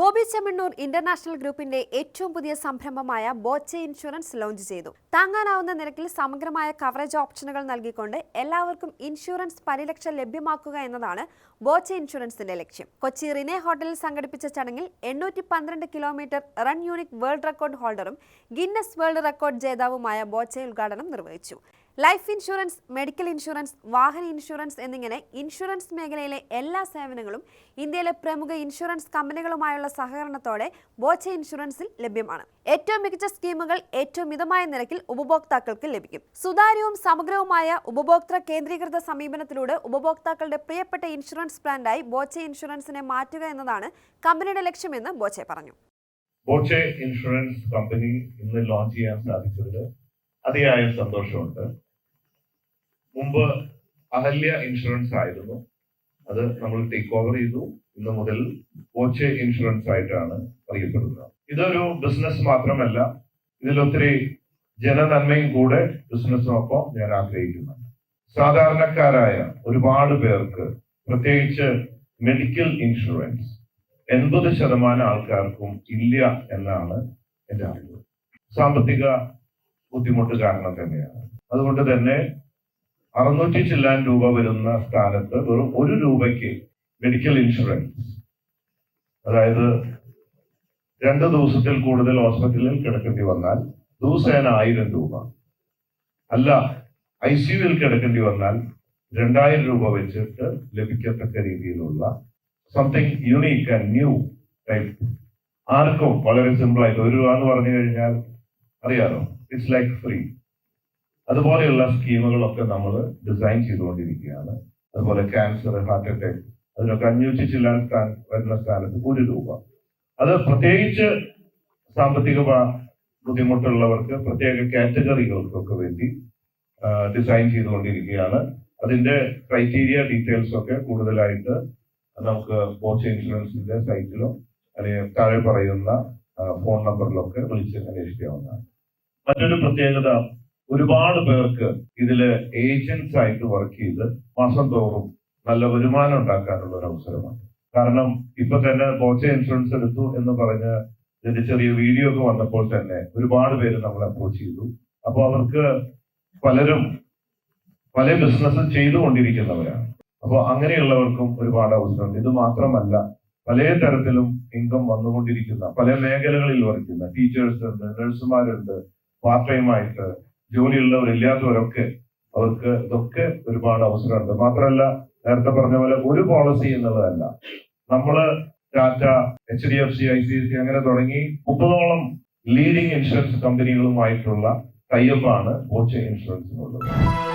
Bobby Chemmanur international ഗ്രൂപ്പിന്റെ ഏറ്റവും പുതിയ സംരംഭമായ ബോച്ചെ ഇൻഷുറൻസ് ലോഞ്ച് ചെയ്തു. താങ്ങാനാവുന്ന നിരക്കിൽ സമഗ്രമായ കവറേജ് ഓപ്ഷനുകൾ നൽകിക്കൊണ്ട് എല്ലാവർക്കും ഇൻഷുറൻസ് പരിരക്ഷ ലഭ്യമാക്കുക എന്നതാണ് ബോച്ചെ ഇൻഷുറൻസിന്റെ ലക്ഷ്യം. കൊച്ചി റിനെ ഹോട്ടലിൽ സംഘടിപ്പിച്ച ചടങ്ങിൽ എണ്ണൂറ്റി പന്ത്രണ്ട് kilometre run unique world record ഹോൾഡറും Guinness world record ജേതാവുമായ ബോച്ചെ ഉദ്ഘാടനം നിർവഹിച്ചു. ലൈഫ് ഇൻഷുറൻസ് മെഡിക്കൽ ഇൻഷുറൻസ് വാഹന ഇൻഷുറൻസ് എന്നിങ്ങനെ ഇൻഷുറൻസ് മേഖലയിലെ എല്ലാ സേവനങ്ങളും ഇന്ത്യയിലെ പ്രമുഖ ഇൻഷുറൻസ് കമ്പനികളുമായുള്ള സഹകരണത്തോടെ ബോച്ച ഇൻഷുറൻസിൽ ലഭ്യമാണ്. ഏറ്റവും മികച്ച സ്കീമുകൾ ഏറ്റവും മിതമായ നിരക്കിൽ ഉപഭോക്താക്കൾക്ക് ലഭിക്കും. സുതാര്യവും സമഗ്രവുമായ ഉപഭോക്തൃ കേന്ദ്രീകൃത സമീപനത്തിലൂടെ ഉപഭോക്താക്കളുടെ പ്രിയപ്പെട്ട ഇൻഷുറൻസ് ബ്രാൻഡായി ബോച്ച ഇൻഷുറൻസിനെ മാറ്റുക എന്നതാണ് കമ്പനിയുടെ ലക്ഷ്യമെന്ന് ബോച്ചെ പറഞ്ഞു. ബോച്ചെ ഇൻഷുറൻസ് കമ്പനി ഇന്ന് ലോഞ്ച് ചെയ്യാൻ സാധിച്ചതിൽ അതിയായ സന്തോഷമുണ്ട്. മുമ്പ് അഹല്യ ഇൻഷുറൻസ് ആയിരുന്നു. അത് നമ്മൾ ടേക്ക് ഓവർ ചെയ്തു. ഇന്ന് മുതൽ കോച്ച് ഇൻഷുറൻസ് ആയിട്ടാണ് അറിയപ്പെടുന്നത്. ഇതൊരു ബിസിനസ് മാത്രമല്ല ഇതിലൊത്തിരി ജനനന്മയും കൂടെ ബിസിനസ്സിനൊപ്പം ഞാൻ ആഗ്രഹിക്കുന്നുണ്ട്. സാധാരണക്കാരായ ഒരുപാട് പേർക്ക് പ്രത്യേകിച്ച് മെഡിക്കൽ ഇൻഷുറൻസ് എൺപത് ശതമാനം ആൾക്കാർക്കും ഇല്ല എന്നാണ് എന്റെ അറിവ്. സാമ്പത്തിക ബുദ്ധിമുട്ട് കാരണം തന്നെയാണ്. അതുകൊണ്ട് തന്നെ അറുന്നൂറ്റി ചില്ലാൻ രൂപ വരുന്ന സ്ഥാനത്ത് വെറും ഒരു രൂപയ്ക്ക് മെഡിക്കൽ ഇൻഷുറൻസ് അതായത് രണ്ട് ദിവസത്തിൽ കൂടുതൽ ഹോസ്പിറ്റലിൽ കിടക്കേണ്ടി വന്നാൽ ദിവസേന ആയിരം രൂപ. അല്ല ഐ സിയുവിൽ കിടക്കേണ്ടി വന്നാൽ രണ്ടായിരം രൂപ വെച്ചിട്ട് ലഭിക്കത്തക്ക രീതിയിലുള്ള something unique and new type ആർക്കും വളരെ സിമ്പിൾ ആയിട്ട് ഒരു രൂപ എന്ന് പറഞ്ഞു കഴിഞ്ഞാൽ അറിയാമോ ഇറ്റ്സ് ലൈക്ക് ഫ്രീ അതുപോലെയുള്ള സ്കീമുകളൊക്കെ നമ്മൾ ഡിസൈൻ ചെയ്തുകൊണ്ടിരിക്കുകയാണ്. അതുപോലെ ക്യാൻസർ ഹാർട്ട് അറ്റാക്ക് അതിനൊക്കെ അഞ്ഞൂറ്റി ചില്ലാൻ സ്ഥാൻ വരുന്ന സ്ഥാനത്ത് ഒരു രൂപ അത് പ്രത്യേകിച്ച് സാമ്പത്തിക ബുദ്ധിമുട്ടുള്ളവർക്ക് പ്രത്യേക കാറ്റഗറികൾക്കൊക്കെ വേണ്ടി ഡിസൈൻ ചെയ്തുകൊണ്ടിരിക്കുകയാണ്. അതിന്റെ ക്രൈറ്റീരിയ ഡീറ്റെയിൽസ് ഒക്കെ കൂടുതലായിട്ട് നമുക്ക് സ്പോർട്സ് ഇൻഷുറൻസിന്റെ സൈറ്റിലോ അല്ലെങ്കിൽ താഴെ പറയുന്ന ഫോൺ നമ്പറിലൊക്കെ വിളിച്ച് അന്വേഷിക്കാവുന്നതാണ്. മറ്റൊരു പ്രത്യേകത ഒരുപാട് പേർക്ക് ഇതിൽ ഏജൻസ് ആയിട്ട് വർക്ക് ചെയ്ത് മാസം തോറും നല്ല വരുമാനം ഉണ്ടാക്കാനുള്ള ഒരു അവസരമാണ് കാരണം ഇപ്പൊ തന്നെ പോച്ച ഇൻഷുറൻസ് എടുത്തു എന്ന് പറഞ്ഞ് ഇതിന്റെ ചെറിയ വീഡിയോ ഒക്കെ വന്നപ്പോൾ തന്നെ ഒരുപാട് പേര് നമ്മളെ അപ്രോച്ച് ചെയ്തു. അപ്പോൾ അവർക്ക് പലരും പല ബിസിനസ്സും ചെയ്തുകൊണ്ടിരിക്കുന്നവരാണ്. അപ്പോൾ അങ്ങനെയുള്ളവർക്കും ഒരുപാട് അവസരമുണ്ട്. ഇത് മാത്രമല്ല പല തരത്തിലും ഇൻകം വന്നുകൊണ്ടിരിക്കുന്ന പല മേഖലകളിൽ വർക്ക് ചെയ്യുന്ന ടീച്ചേഴ്സ് ഉണ്ട് നഴ്സുമാരുണ്ട് പാർട്ട് ടൈം ആയിട്ട് ജോലിയുള്ളവരില്ലാത്തവരൊക്കെ അവർക്ക് ഇതൊക്കെ ഒരുപാട് അവസരമുണ്ട്. മാത്രമല്ല നേരത്തെ പറഞ്ഞ പോലെ ഒരു പോളിസി എന്നുള്ളതല്ല. നമ്മൾ Tata H D F C I C C അങ്ങനെ തുടങ്ങി മുപ്പതോളം ലീഡിംഗ് ഇൻഷുറൻസ് കമ്പനികളുമായിട്ടുള്ള ടൈപ്പാണ് ഓച്ച ഇൻഷുറൻസിനുള്ളത്